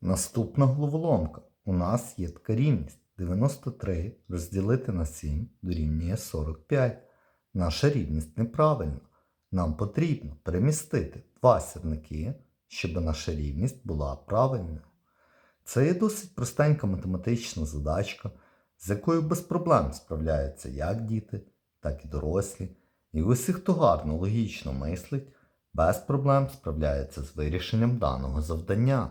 Наступна головоломка. У нас є така рівність. 93 розділити на 7 дорівнює 45. Наша рівність неправильна. Нам потрібно перемістити два сірники, щоб наша рівність була правильною. Це є досить простенька математична задачка, з якою без проблем справляються як діти, так і дорослі. І усі, хто гарно логічно мислить, без проблем справляється з вирішенням даного завдання.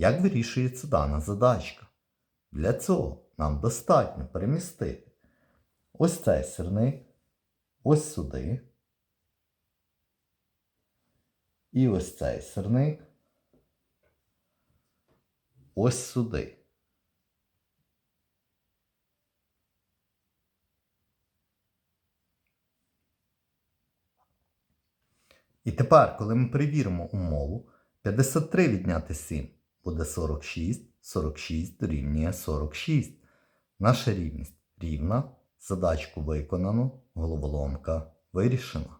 Як вирішується дана задачка? Для цього нам достатньо перемістити ось цей сірник, ось сюди. І ось цей сірник ось сюди. І тепер, коли ми перевіримо умову, 53 відняти 7 буде 46, 46 дорівнює 46. Наша рівність рівна, задачку виконано, головоломка вирішена.